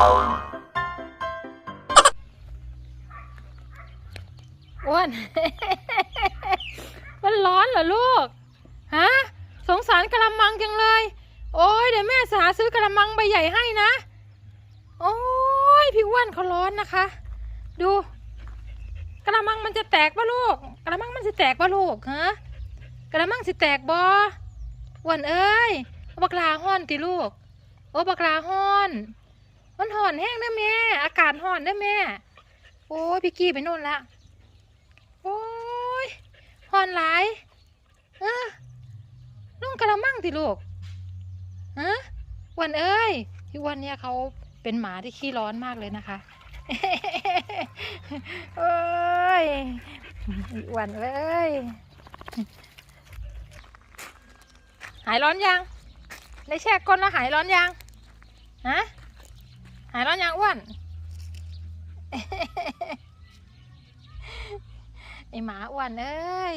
อ้วน มันร้อนเหรอลูก ฮะ สงสารกระมังจังเลย โอ้ยเดี๋ยวแม่สาซื้อกระมังใบใหญ่ให้นะ โอ้ยพี่อ้วนเขาร้อนนะคะ ดู กระมังมันจะแตกปะลูก กระมังมันจะแตกปะลูกฮะ กระมังสิแตกบออ้วนเอ้ยอบักลาห้อนติลูก โอ้บักลาห้อน มันห่อนแห้งนะแม่ อากาศห่อนนะแม่ โอ้ยพี่กี้ไปนู่นละ โอ้ยห่อนหลาย เออลุงกระมังติลูกฮะวันเอ้ยพี่วันเนี่ยเขาเป็นหมาที่ขี้ร้อนมากเลยนะคะโอ้ยพี่วันเอ้ย หายร้อนยัง ได้แช่ก้นแล้วหายร้อนยัง ฮะายร้อนยังอ้วนไอหมาอ้วนเอ้ย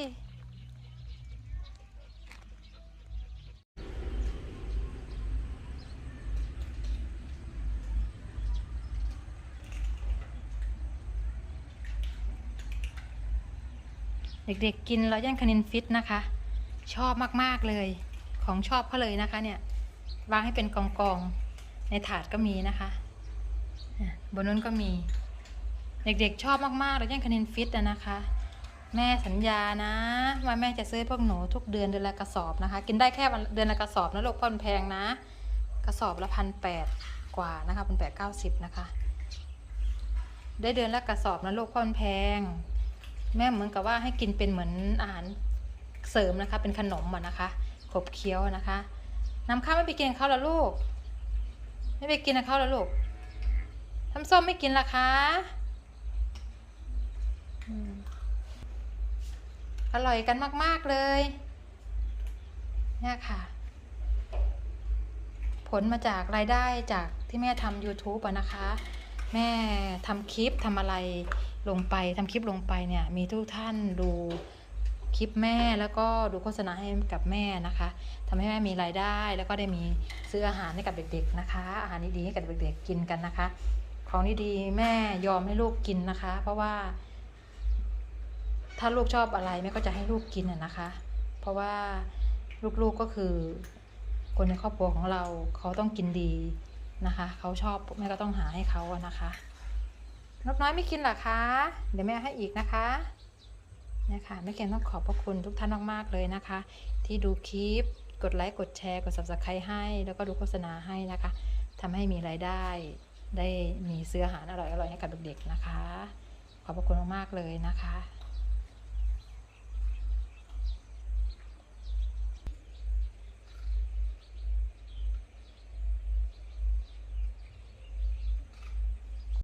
เด็กๆกินแล้วย่างคานินฟิตนะคะ ชอบมากๆเลย ของชอบเขาเลยนะคะ เนี่ย วางให้เป็นกองๆ ในถาดก็มีนะคะ บนนู้นก็มี เด็กๆชอบมากๆแล้วย่งคานินฟิตนะคะ แม่สัญญานะว่าแม่จะซื้อพวกหนูทุกเดือนเดือนละกระสอบนะคะ กินได้แค่เดือนละกระสอบนะลูกพราะมันแพงนะ กระสอบละพันแปดกว่านะคะพันแปดเก้าสิบนะคะ ได้เดือนละกระสอบนะลูกพราะมันแพง แม่เหมือนกับว่าให้กินเป็นเหมือนอาหารเสริมนะคะ เป็นขนมอะนะคะขบเคี้ยวนะคะน้ำข้าวไม่ไปกินกับเขาเหรอลูก ไม่ไปกินกับเขาเหรอลูก ทำส้มไม่กินละคะอร่อยกันมาก ๆ เลย เนี่ยค่ะ ผลมาจากรายได้จากที่แม่ทำ YouTube อะนะคะ แม่ทำคลิปทำอะไรลงไปทำคลิปลงไปเนี่ย มีทุกท่านดูคลิปแม่แล้วก็ดูโฆษณาให้กับแม่นะคะทำให้แม่มีรายได้แล้วก็ได้มีซื้ออาหารให้กับเด็กๆนะคะ อาหารดีๆให้กับเด็กๆกินกันนะคะ ของดีๆแม่ยอมให้ลูกกินนะคะ เพราะว่า ถ้าลูกชอบอะไรแม่ก็จะให้ลูกกินอะนะคะ เพราะว่าลูกๆก็คือ คนในครอบครัวของเราเขาต้องกินดีนะคะ เขาชอบแม่ก็ต้องหาให้เขาอะนะคะนกน้อยไม่กินหรอคะ เดี๋ยวแม่ให้อีกนะคะเนี่ยค่ะแม่เกนต้องขอบพระคุณทุกท่านมากๆเลยนะคะ ที่ดูคลิป กดไลค์ กดแชร์ กด subscribe ให้ แล้วก็ดูโฆษณาให้นะคะทำให้มีรายได้ ได้มีซื้ออาหารอร่อยๆให้กับเด็กๆนะคะ ขอบพระคุณมากๆเลยนะคะ